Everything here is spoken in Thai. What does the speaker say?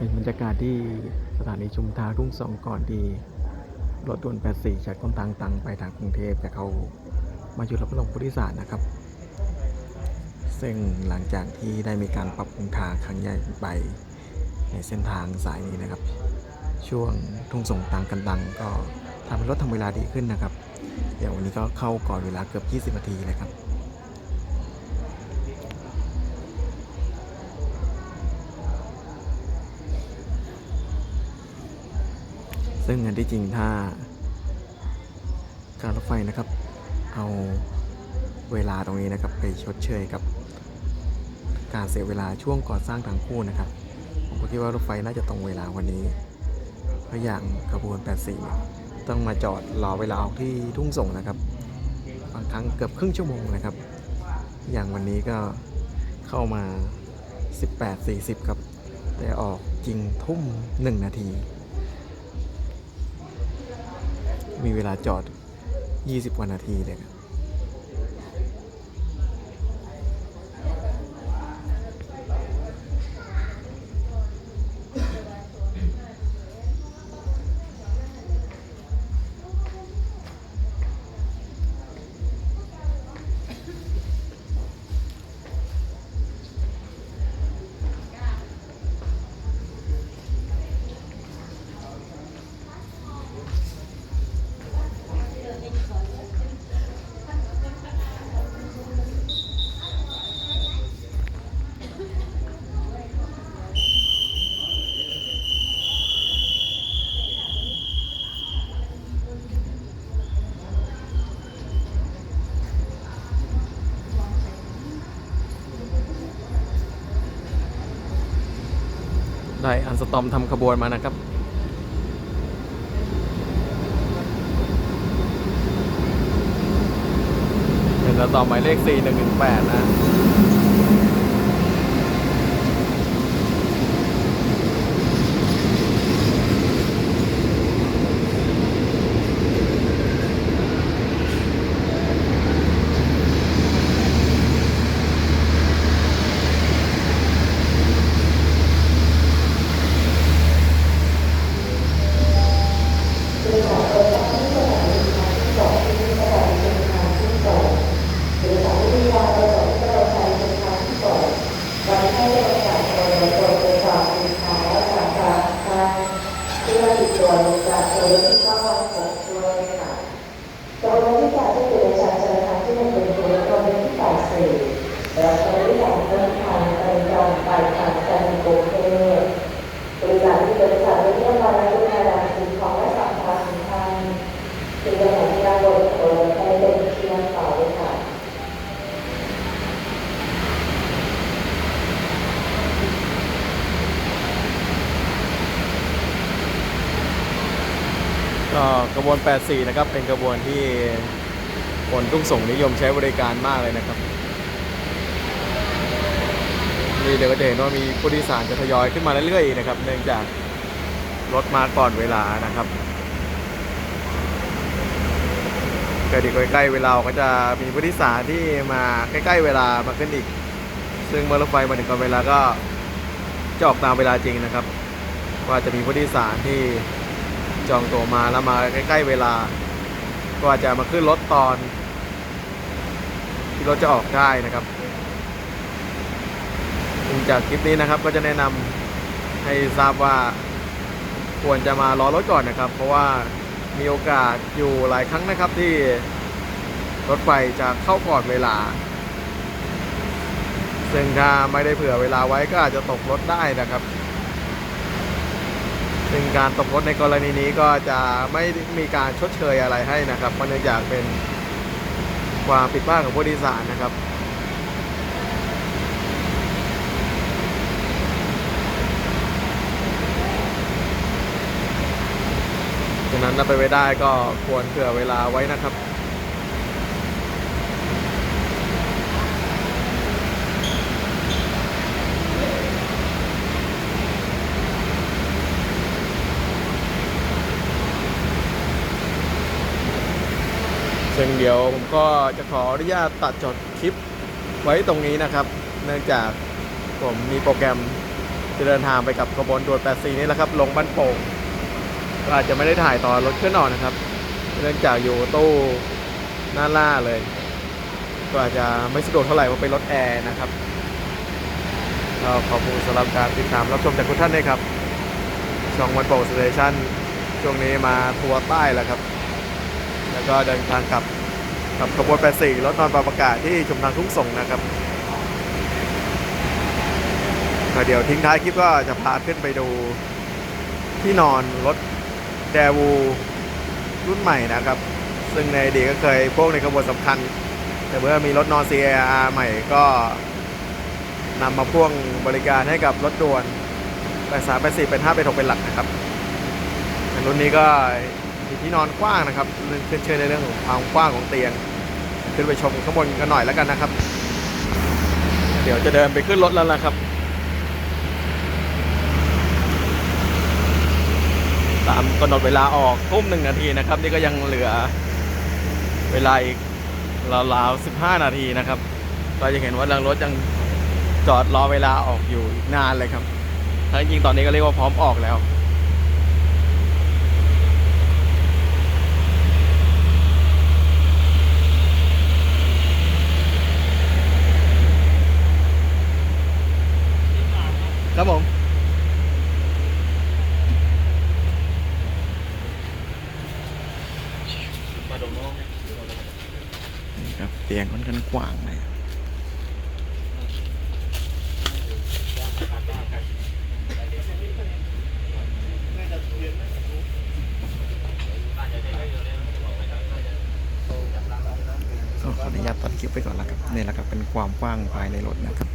เป็นบรรยากาศที่สถานีชุมทางทุ่งสองก่อนที่รถด่วน84 จากต้นทางตังไปทางกรุงเทพจะเขามาอยู่รับรองผู้โดยสารนะครับ ซึ่งหลังจากที่ได้มีการปรับปรุงทางครั้งใหญ่ไปในเส้นทางสายนี้นะครับ ช่วงทุ่งส่งตังกันตังก็ทำให้รถทำเวลาดีขึ้นนะครับ เดี๋ยววันนี้ก็เข้าก่อนเวลาเกือบ 20 นาทีเลยครับ ซึ่งอันที่จริงถ้า การรถไฟนะครับ เอาเวลาตรงนี้นะครับ ไปชดเชยกับการเสียเวลาช่วงก่อสร้างทางคู่นะครับ ผมก็คิดว่ารถไฟน่าจะตรงเวลาวันนี้เพราะอย่างขบวน 84เนี่ต้องมาจอดรอเวลาออกที่ทุ่งส่งนะครับ บางครั้งเกือบครึ่งชั่วโมงนะครับ อย่างวันนี้ก็เข้ามา 18.40 ครับ แต่ออกจริงทุ่ม 1 นาที มีเวลาจอด 20กว่านาทีเลย ได้อันสตอมทำขบวนมานะครับ เป็นสตอมหมายเลข 4118 นะ ลงจากตัวเลขที่ก็วันหกด้วยค่ะตัวเลขที่จะที่อยู่ในชั้นเชิญทางที่มันเป็นตัวเลขตัวเลขที่แปดสี่แล้วตัวเลขอย่างเดินทางไปยองไปทางจันทร์กรุงเทพบริการที่เดินทางไปเที่ยวมาแล้วด้วยการสิ่งของและสัมภาระสำคัญคือสถานที่นั่งบนตัวเลขให้เป็นเที่ยวต่อเลยค่ะ ก็กระบวน 84 นะครับ เป็นกระบวนที่คนทุ่งส่งนิยมใช้บริการมากเลยนะครับ นี่เดี๋ยวก็จะเห็นว่ามีผู้โดยสารจะทยอยขึ้นมาเรื่อยๆนะครับ เนื่องจากรถมาก่อนเวลานะครับเกิดอีกใกล้ๆเวลาก็จะมีผู้โดยสารที่มาใกล้ๆเวลามาขึ้นอีก ซึ่งเมื่อรถไฟมาถึงก่อนเวลาก็จะออกตามเวลาจริงนะครับ ว่าจะมีผู้โดยสารที่ จองตัวมาแล้วมาใกล้ๆเวลา ก็อาจจะมาขึ้นรถตอน ที่รถจะออกได้นะครับจากคลิปนี้นะครับก็จะแนะนำให้ทราบว่าควรจะมารอรถก่อนนะครับ เพราะว่ามีโอกาสอยู่หลายครั้งนะครับที่รถไฟจะเข้าก่อนเวลา ซึ่งถ้าไม่ได้เผื่อเวลาไว้ก็อาจจะตกรถได้นะครับ ซึ่งการตกรถในกรณีนี้ก็จะไม่มีการชดเชยอะไรให้นะครับเพราะเนื่องจากเป็นความผิดพลาดของผู้โดยสารนะครับฉะนั้นถ้าไปไม่ได้ก็ควรเผื่อเวลาไว้นะครับ ซึ่งเดี๋ยวผมก็จะขออนุญาตตัดจดคลิปไว้ตรงนี้นะครับ เนื่องจากผมมีโปรแกรมจะเดินทางไปกับขบวนด่วน84นี่แหละครับ ลงบ้านโป่งก็อาจจะไม่ได้ถ่ายตอนรถเคลื่อนออกนะครับ เนื่องจากอยู่ตู้หน้าล่าเลย ก็อาจจะไม่สะดวกเท่าไหร่เพราะเป็นรถแอร์นะครับก็ขอบคุณสำหรับการติดตามรับชมจากทุกท่านด้วยครับช่องวันโป่งสเตชันช่วงนี้มาทัวร์ใต้แล้วครับ แล้วก็เดินทางกลับกับขบวน84รถนอนปรับอากาศที่ชุมทางทุ่งส่งนะครับก็เดี๋ยวทิ้งท้ายคลิปก็จะพาขึ้นไปดูที่นอนรถแดวูรุ่นใหม่นะครับ ซึ่งในอดีตก็เคยพวกในขบวนสำคัญ แต่เมื่อมีรถนอน CAR ใหม่ก็นำมาพ่วงบริการให้กับรถด่วน 83 84 เป็น5เป็น6เป็นหลักนะครับรุ่นนี้ก็ มีที่นอนกว้างนะครับเรื่องขึ้นชื่อในเรื่องของความกว้างของเตียง ขึ้นไปชมข้างบนกันหน่อยแล้วกันนะครับ เดี๋ยวจะเดินไปขึ้นรถแล้วนะครับ ตามกำหนดเวลาออกทุ่มหนึ่งนาทีนะครับ นี่ก็ยังเหลือเวลาอีกราวๆ15นาทีนะครับก็จะเห็นว่าทางรถยังจอดรอเวลาออกอยู่อีกนานเลยครับถ้าจริงๆตอนนี้ก็เรียกว่าพร้อมออกแล้ว ครับผม นี่ครับเตียงค่อนข้างกว้างเลยขออนุญาตตัดคลิปไปก่อนแล้วครับนี่แหละครับเป็นความกว้างภายในรถนะครับ